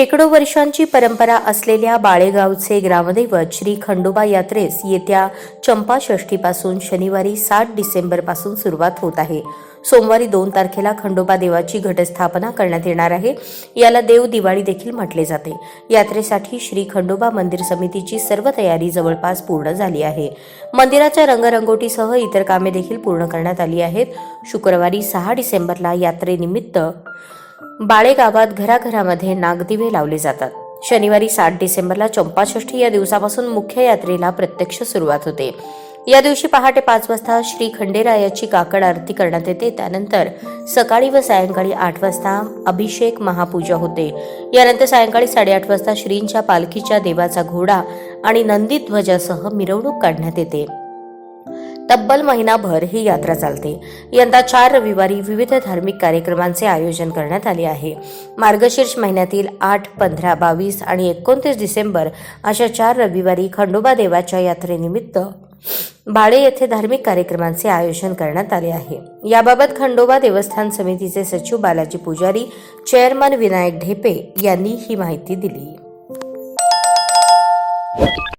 शेकडो वर्षांची परंपरा असलेल्या बाळेगावचे ग्रामदैवत श्री खंडोबा यात्रेस येत्या चंपाषष्ठीपासून शनिवारी सात डिसेंबरपासून सुरुवात होत आहे. सोमवारी दोन तारखेला खंडोबा देवाची घटस्थापना करण्यात येणार आहे. याला देव दिवाळी देखील म्हटले जाते. यात्रेसाठी श्री खंडोबा मंदिर समितीची सर्व तयारी जवळपास पूर्ण झाली आहे. मंदिराच्या रंगरंगोटीसह इतर कामे देखील पूर्ण करण्यात आली आहेत. शुक्रवारी सहा डिसेंबरला यात्रेनिमित्त बाळेगावात घराघरामध्ये नागदिवे लावले जातात. शनिवारी सात डिसेंबरला चंपाषष्ठी या दिवसापासून मुख्य यात्रेला प्रत्यक्ष सुरुवात होते. या दिवशी पहाटे पाच वाजता श्री खंडेरायाची काकड आरती करण्यात येते. त्यानंतर सकाळी व सायंकाळी आठ वाजता अभिषेक महापूजा होते. यानंतर सायंकाळी साडेआठ वाजता श्रींच्या पालखीच्या देवाचा घोडा आणि नंदी ध्वजासह मिरवणूक काढण्यात येते. तब्बल महिनाभर ही यात्रा चालते. यंदा चार रविवारी विविध धार्मिक कार्यक्रमांचे आयोजन करण्यात आले आहे. मार्गशीर्ष महिन्यातील आठ पंधरा बावीस आणि एकोणतीस डिसेंबर अशा चार रविवारी खंडोबा देवाच्या यात्रेनिमित्त बाळे येथे धार्मिक कार्यक्रमांचे आयोजन करण्यात आले आहे. याबाबत खंडोबा देवस्थान समितीचे सचिव बालाजी पुजारी चेअरमन विनायक ढेपे यांनी ही माहिती दिली.